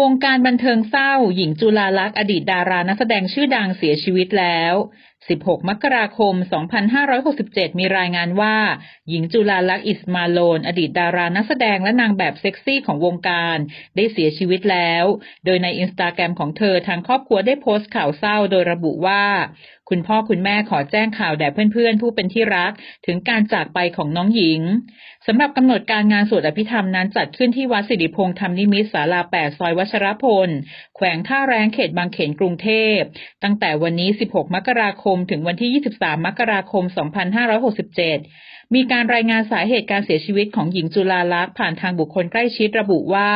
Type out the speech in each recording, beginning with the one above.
วงการบันเทิงเศร้า หญิงจุฬาลักษณ์ อดีตดารานักแสดงชื่อดังเสียชีวิตแล้ว16 มกราคม 2567 มีรายงานว่า หญิงจุฬาลักษณ์อิสมาโลน อดีตดารานักแสดงและนางแบบเซ็กซี่ของวงการ ได้เสียชีวิตแล้ว โดยในอินสตาแกรมของเธอทางครอบครัวได้โพสต์ข่าวเศร้าโดยระบุว่า คุณพ่อคุณแม่ขอแจ้งข่าวแด่เพื่อนๆ ผู้เป็นที่รักถึงการจากไปของน้องหญิงสำหรับกำหนดการงานสวดอภิธรรมนั้นจัดขึ้นที่วัดสิริพงษ์ธรรมนิมิตศาลา 8 ซอยวัชรพล แขวงท่าแรงเขตบางเขนกรุงเทพ ตั้งแต่วันนี้ 16 มกราคมมถึงวันที่ 23 มกราคม 2567 มีการรายงานสาเหตุการเสียชีวิตของหญิงจุฬาลักษณ์ผ่านทางบุคคลใกล้ชิดระบุว่า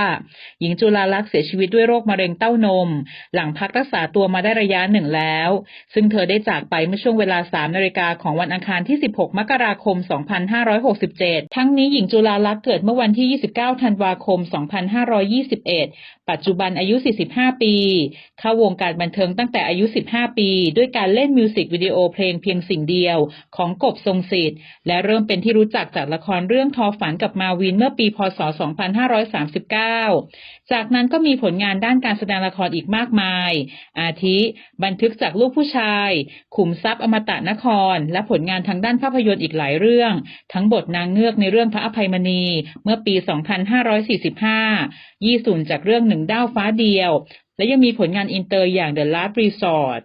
หญิงจุฬาลักษณ์เสียชีวิตด้วยโรคมะเร็งเต้านม หลังพักรักษาตัวมาได้ระยะหนึ่งแล้ว ซึ่งเธอได้จากไปเมื่อช่วงเวลา 3 นาฬิกาของวันอังคารที่ 16 มกราคม 2567 ทั้งนี้หญิงจุฬาลักษณ์เกิดเมื่อวันที่ 29 ธันวาคม 2521 ปัจจุบันอายุ 45 ปี เข้าวงการบันเทิงตั้งแต่อายุ 15 ปี ด้วยการเล่นมิวสิกวิดีโอเพลงเพียงสิ่งเดียวของกบทรงสิทธิ์และเริ่มเป็นที่รู้จักจากละครเรื่องทอฝันกับมาวินเมื่อปี พศ 2539 จากนั้นก็มีผลงานด้านการแสดงละครอีกมากมาย อาทิ บันทึกจากลูกผู้ชาย ขุมทรัพย์อมตะนคร และผลงานทางด้านภาพยนตร์อีกหลายเรื่อง ทั้งบทนางเงือกในเรื่องพระอภัยมณี เมื่อปี 2545 ยี่สุนจากเรื่องหนึ่งด้าวฟ้าเดียว และยังมีผลงานอินเตอร์อย่าง The Last Resort